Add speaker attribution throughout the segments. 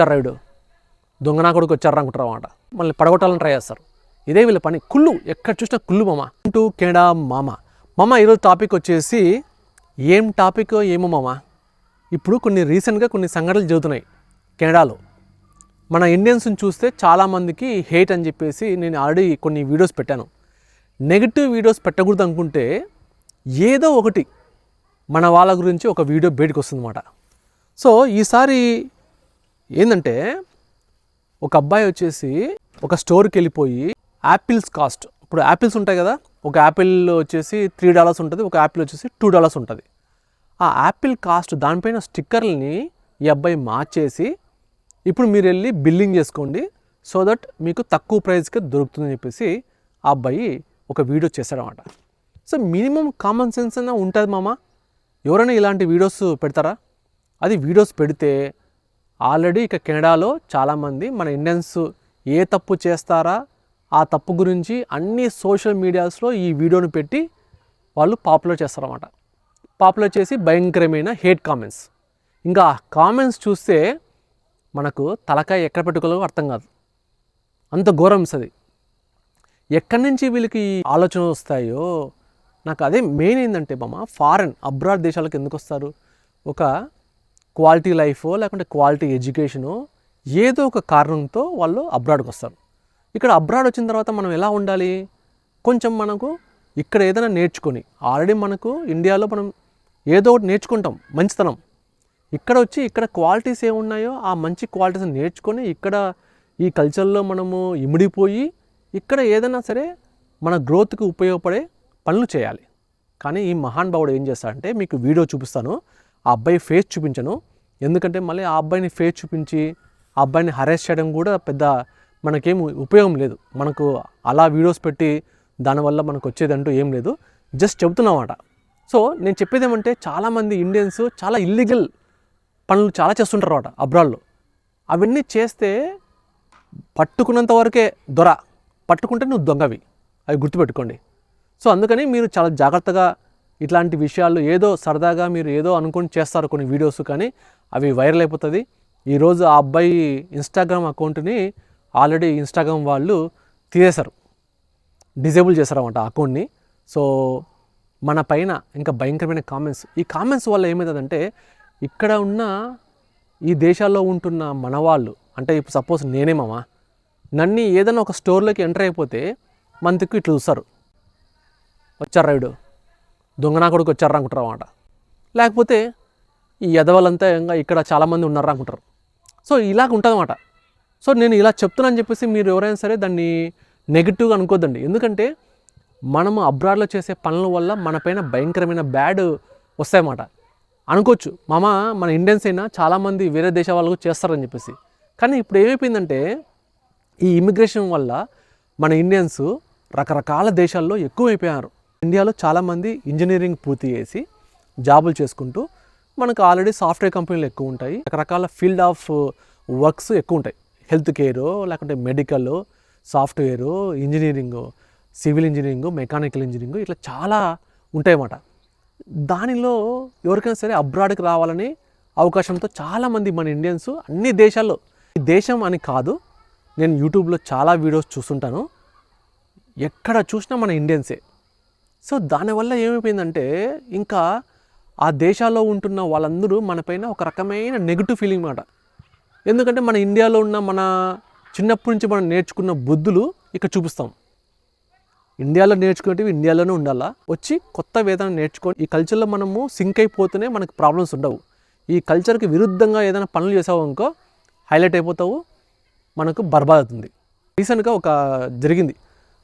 Speaker 1: వచ్చారు రైడు దొంగనా కొడుకు వచ్చారు అనుకుంటారు అన్నమాట మళ్ళీ పడగొట్టాలని ట్రై చేస్తారు. ఇదే వీళ్ళ పని. కుళ్ళు. ఎక్కడ చూసినా కుళ్ళు మామ. టు కెనడా మామ. మామ ఈరోజు టాపిక్ వచ్చేసి ఏం టాపిక్ ఏమో మామ? ఇప్పుడు కొన్ని రీసెంట్గా కొన్ని సంఘటనలు జరుగుతున్నాయి కెనడాలో మన ఇండియన్స్ని చూస్తే చాలామందికి హేట్ అని చెప్పేసి నేను ఆల్రెడీ కొన్ని వీడియోస్ పెట్టాను. నెగిటివ్ వీడియోస్ పెట్టకూడదు అనుకుంటే ఏదో ఒకటి మన వాళ్ళ గురించి ఒక వీడియో బయటకు వస్తుందన్నమాట. సో ఈసారి ఏంటంటే ఒక అబ్బాయి వచ్చేసి ఒక స్టోర్కి వెళ్ళిపోయి యాపిల్స్ కాస్ట్. ఇప్పుడు యాపిల్స్ ఉంటాయి కదా ఒక యాపిల్ వచ్చేసి త్రీ డాలర్స్ ఉంటుంది ఒక యాపిల్ వచ్చేసి టూ డాలర్స్ ఉంటుంది. ఆ యాపిల్ కాస్ట్ దానిపైన స్టిక్కర్లని ఈ అబ్బాయి మార్చేసి ఇప్పుడు మీరు వెళ్ళి బిల్లింగ్ చేసుకోండి సో దట్ మీకు తక్కువ ప్రైస్కి దొరుకుతుందని చెప్పేసి ఆ అబ్బాయి ఒక వీడియో చేశాడనమాట సో మినిమం కామన్ సెన్స్ అయినా ఉంటుంది మామ. ఎవరైనా ఇలాంటి వీడియోస్ పెడతారా? అది వీడియోస్ పెడితే ఆల్రెడీ ఇక కెనడాలో చాలామంది మన ఇండియన్స్ ఏ తప్పు చేస్తారా ఆ తప్పు గురించి అన్ని సోషల్ మీడియాస్లో ఈ వీడియోను పెట్టి వాళ్ళు పాపులర్ చేస్తారన్నమాట. పాపులర్ చేసి భయంకరమైన హేట్ కామెంట్స్. ఇంకా కామెంట్స్ చూస్తే మనకు తలకాయ ఎక్కడ పెట్టుకోవాలో అర్థం కాదు. అంత ఘోరం అది. ఎక్కడి నుంచి వీళ్ళకి ఆలోచనలు ఆలోచన వస్తాయో నాకు అదే మెయిన్ ఏంటంటే బామ్మ ఫారెన్ అబ్రాడ్ దేశాలకు ఎందుకు వస్తారు? ఒక క్వాలిటీ లైఫో లేకుంటే క్వాలిటీ ఎడ్యుకేషను ఏదో ఒక కారణంతో వాళ్ళు అబ్రాడ్కి వస్తారు. ఇక్కడ అబ్రాడ్ వచ్చిన తర్వాత మనం ఎలా ఉండాలి? కొంచెం మనకు ఇక్కడ ఏదైనా నేర్చుకొని ఆల్రెడీ మనకు ఇండియాలో మనం ఏదో ఒకటి నేర్చుకుంటాం మంచితనం. ఇక్కడ వచ్చి ఇక్కడ క్వాలిటీస్ ఏమున్నాయో ఆ మంచి క్వాలిటీస్ నేర్చుకొని ఇక్కడ ఈ కల్చర్లో మనము ఇమిడిపోయి ఇక్కడ ఏదైనా సరే మన గ్రోత్కి ఉపయోగపడే పనులు చేయాలి. కానీ ఈ మహాన్ భావుడు ఏం చేస్తాడంటే మీకు వీడియో చూపిస్తాను. ఆ అబ్బాయి ఫేస్ చూపించను. ఎందుకంటే మళ్ళీ ఆ అబ్బాయిని ఫేస్ చూపించి ఆ అబ్బాయిని హరెస్ట్ చేయడం కూడా పెద్ద మనకేం ఉపయోగం లేదు. మనకు అలా వీడియోస్ పెట్టి దానివల్ల మనకు వచ్చేదంటూ ఏం లేదు. జస్ట్ చెబుతున్నమాట. సో నేను చెప్పేది ఏమంటే చాలామంది ఇండియన్స్ చాలా ఇల్లీగల్ పనులు చాలా చేస్తుంటారు అన్నమాట అబ్రాడ్లో అవన్నీ చేస్తే పట్టుకున్నంత వరకే దొర. పట్టుకుంటే నువ్వు దొంగవి. అవి గుర్తుపెట్టుకోండి. సో అందుకని మీరు చాలా జాగ్రత్తగా ఇట్లాంటి విషయాలు ఏదో సరదాగా మీరు ఏదో అనుకొని చేస్తారు కొన్ని వీడియోస్ కానీ అవి వైరల్ అయిపోతుంది. ఈరోజు ఆ అబ్బాయి ఇన్స్టాగ్రామ్ అకౌంట్ని ఆల్రెడీ ఇన్స్టాగ్రామ్ వాళ్ళు తీసేశారు. డిజేబుల్ చేశారన్నమాట ఆ అకౌంట్ని. సో మన పైన ఇంకా భయంకరమైన కామెంట్స్. ఈ కామెంట్స్ వల్ల ఏమవుతుందంటే ఇక్కడ ఉన్న ఈ దేశాల్లో ఉంటున్న మన వాళ్ళు అంటే ఇప్పుడు సపోజ్ నేనేమమ్మా నన్ను ఏదైనా ఒక స్టోర్లోకి ఎంటర్ అయిపోతే మన దిక్కు ఇట్లా చూస్తారు. వచ్చారు రైడు దొంగనా కొడుకు వచ్చారు అనుకుంటారు అన్నమాట లేకపోతే ఈ ఎదవలంతా ఇంకా ఇక్కడ చాలామంది ఉన్నారు అనుకుంటారు సో ఇలాగ ఉంటుందన్నమాట. సో నేను ఇలా చెప్తున్నాను చెప్పేసి మీరు ఎవరైనా సరే దాన్ని నెగిటివ్గా అనుకోద్దండి. ఎందుకంటే మనము అబ్రాడ్లో చేసే పనుల వల్ల మనపైన భయంకరమైన బ్యాడ్ వస్తాయన్నమాట. అనుకోవచ్చు. మామ మన ఇండియన్స్ అయినా చాలామంది వేరే దేశ వాళ్ళకు చేస్తారని చెప్పేసి. కానీ ఇప్పుడు ఏమైపోయిందంటే ఈ ఇమిగ్రేషన్ వల్ల మన ఇండియన్స్ రకరకాల దేశాల్లో ఎక్కువైపోయారు. ఇండియాలో చాలామంది ఇంజనీరింగ్ పూర్తి చేసి జాబులు చేసుకుంటూ మనకు ఆల్రెడీ సాఫ్ట్వేర్ కంపెనీలు ఎక్కువ ఉంటాయి. రకరకాల ఫీల్డ్ ఆఫ్ వర్క్స్ ఎక్కువ ఉంటాయి. హెల్త్ కేరు లేకుంటే medical software engineering civil engineering mechanical engineering ఇట్లా చాలా ఉంటాయన్నమాట. దానిలో ఎవరికైనా సరే అబ్రాడ్కి రావాలని అవకాశంతో చాలామంది మన ఇండియన్స్ అన్ని దేశాల్లో ఈ దేశం అని కాదు నేను యూట్యూబ్లో చాలా వీడియోస్ చూస్తుంటాను. ఎక్కడ చూసినా మన ఇండియన్సే. సో దానివల్ల ఏమైపోయిందంటే ఇంకా ఆ దేశాల్లో ఉంటున్న వాళ్ళందరూ మనపైన ఒక రకమైన నెగిటివ్ ఫీలింగ్ మాట. ఎందుకంటే మన ఇండియాలో ఉన్న మన చిన్నప్పటి నుంచి మనం నేర్చుకున్న బుద్ధులు ఇక్కడ చూపిస్తాం. ఇండియాలో నేర్చుకునేటివి ఇండియాలోనే ఉండాలా? వచ్చి కొత్త వేదన నేర్చుకొని ఈ కల్చర్లో మనము సింక్ అయిపోతేనే మనకు ప్రాబ్లమ్స్ ఉండవు. ఈ కల్చర్కి విరుద్ధంగా ఏదైనా పనులు చేసావు అనుకో హైలైట్ అయిపోతావు మనకు బర్బాద్ అవుతుంది. రీసెంట్గా ఒక జరిగింది.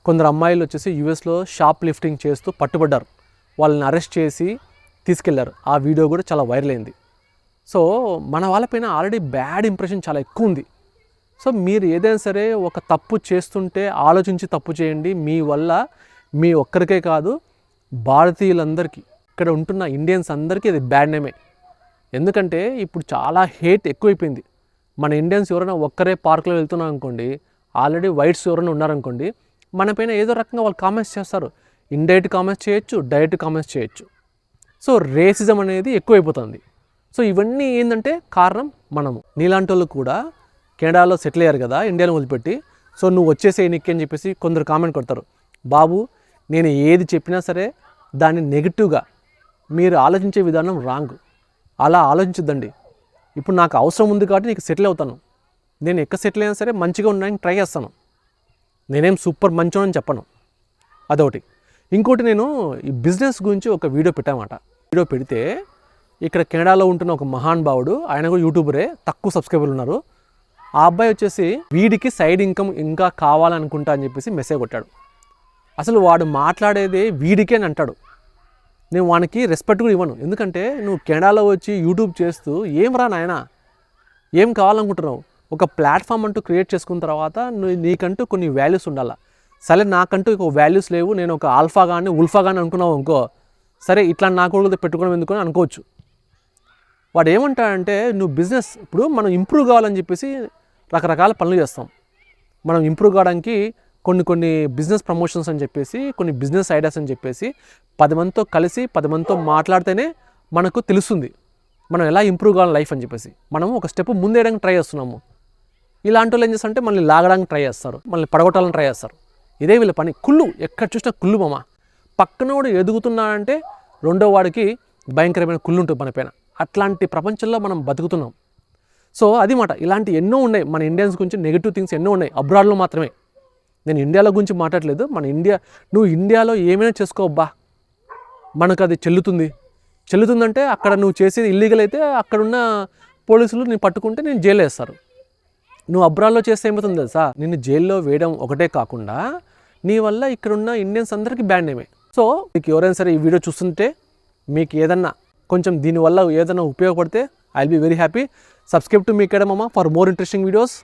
Speaker 1: కొందరు అమ్మాయిలు వచ్చేసి యూఎస్లో షాప్ లిఫ్టింగ్ చేస్తూ పట్టుబడ్డారు. వాళ్ళని అరెస్ట్ చేసి తీసుకెళ్ళారు. ఆ వీడియో కూడా చాలా వైరల్ అయింది. సో మన వాళ్ళపైన ఆల్రెడీ బ్యాడ్ ఇంప్రెషన్ చాలా ఎక్కువ ఉంది. సో మీరు ఏదైనా సరే ఒక తప్పు చేస్తుంటే ఆలోచించి తప్పు చేయండి. మీ వల్ల మీ ఒక్కరికే కాదు భారతీయులందరికీ ఇక్కడ ఉంటున్న ఇండియన్స్ అందరికీ అది బ్యాడ్ నేమే. ఎందుకంటే ఇప్పుడు చాలా హేట్ ఎక్కువైపోయింది. మన ఇండియన్స్ ఎవరైనా ఒక్కరే పార్క్లో వెళ్తున్నాం అనుకోండి ఆల్రెడీ వైట్స్ ఎవరైనా ఉన్నారనుకోండి మన పైన ఏదో రకంగా వాళ్ళు కామెంట్స్ చేస్తారు. ఇండైరెక్ట్ కామెంట్స్ చేయొచ్చు డైరెక్ట్ కామెంట్స్ చేయొచ్చు. సో రేసిజం అనేది ఎక్కువైపోతుంది. సో ఇవన్నీ ఏంటంటే కారణం మనము. నీలాంటి వాళ్ళు కూడా కెనడాలో సెటిల్ అయ్యారు కదా ఇండియాలో వదిలిపెట్టి. సో నువ్వు వచ్చేసే నీకే అని చెప్పేసి కొందరు కామెంట్ కొడతారు. బాబు నేను ఏది చెప్పినా సరే దాన్ని నెగిటివ్గా మీరు ఆలోచించే విధానం రాంగ్ అలా ఆలోచించద్దండి. ఇప్పుడు నాకు అవసరం ఉంది కాబట్టి నీకు సెటిల్ అవుతాను. నేను ఎక్కడ సెటిల్ అయినా సరే మంచిగా ఉండడానికి ట్రై చేస్తాను. నేనేం సూపర్ మంచోనని చెప్పను. అదొకటి. ఇంకోటి నేను ఈ బిజినెస్ గురించి ఒక వీడియో పెట్టామాట వీడియో పెడితే ఇక్కడ కెనడాలో ఉంటున్న ఒక మహాన్ భావుడు ఆయన కూడా యూట్యూబరే తక్కువ సబ్స్క్రైబర్లు ఉన్నారు. ఆ అబ్బాయి వచ్చేసి వీడికి సైడ్ ఇన్కమ్ ఇంకా కావాలనుకుంటా అని చెప్పేసి మెసేజ్ కొట్టాడు. అసలు వాడు మాట్లాడేదే వీడికే అని అంటాడు. నేను వానికి రెస్పెక్ట్ కూడా ఇవ్వను. ఎందుకంటే నువ్వు కెనడాలో వచ్చి యూట్యూబ్ చేస్తూ ఏం రా నాయనా? ఏం కావాలనుకుంటున్నావు? ఒక ప్లాట్ఫామ్ అంటూ క్రియేట్ చేసుకున్న తర్వాత నువ్వు నీకంటూ కొన్ని వాల్యూస్ ఉండాలా. సరే నాకంటూ ఒక వాల్యూస్ లేవు. నేను ఒక ఆల్ఫా కానీ ఉల్ఫా కానీ అనుకున్నావు అనుకో సరే ఇట్లా నా కొడుకు పెట్టుకోవడం ఎందుకు అనుకోవచ్చు. వాడు ఏమంటాడంటే నువ్వు బిజినెస్ ఇప్పుడు మనం ఇంప్రూవ్ కావాలని చెప్పేసి రకరకాల పనులు చేస్తాం. మనం ఇంప్రూవ్ కావడానికి కొన్ని కొన్ని బిజినెస్ ప్రమోషన్స్ అని చెప్పేసి కొన్ని బిజినెస్ ఐడియాస్ అని చెప్పేసి పది మందితో కలిసి పది మందితో మాట్లాడితేనే మనకు తెలుస్తుంది. మనం ఎలా ఇంప్రూవ్ కావాలి లైఫ్ అని చెప్పేసి. మనం ఒక స్టెప్ ముందేయడానికి ట్రై చేస్తున్నాము. ఇలాంటి వాళ్ళు ఏం చేస్తారంటే మళ్ళీ లాగడానికి ట్రై చేస్తారు. మళ్ళీ పడగొట్టాలని ట్రై చేస్తారు. ఇదే వీళ్ళ పని. కుళ్ళు ఎక్కడ చూసినా కుళ్ళు మామ. పక్కనోడు ఎదుగుతున్నాడంటే రెండో వాడికి భయంకరమైన కుళ్ళు ఉంటుంది మన పైన. అట్లాంటి ప్రపంచంలో మనం బతుకుతున్నాం. సో అది మాట. ఇలాంటి ఎన్నో ఉన్నాయి. మన ఇండియన్స్ గురించి నెగిటివ్ థింగ్స్ ఎన్నో ఉన్నాయి. అబ్రాడ్లో మాత్రమే. నేను ఇండియాలో గురించి మాట్లాడలేదు. మన ఇండియా నువ్వు ఇండియాలో ఏమైనా చేసుకోబ్బా. మనకు అది చెల్లుతుంది. చెల్లుతుందంటే అక్కడ నువ్వు చేసేది ఇల్లీగల్ అయితే అక్కడున్న పోలీసులు నేను పట్టుకుంటే నేను జైలు వేస్తారు. నువ్వు అబ్రాడ్లో చేస్తే ఏమవుతుంది తెలుసా? నిన్ను జైల్లో వేయడం ఒకటే కాకుండా నీ వల్ల ఇక్కడున్న ఇండియన్స్ అందరికీ బ్యాండ్ నేమే. సో మీకు ఎవరైనా సరే ఈ వీడియో చూస్తుంటే మీకు ఏదన్నా కొంచెం దీనివల్ల ఏదైనా ఉపయోగపడితే I will be very happy subscribe to మీ అకాడమమ్మ ఫర్ మోర్ ఇంట్రెస్టింగ్ వీడియోస్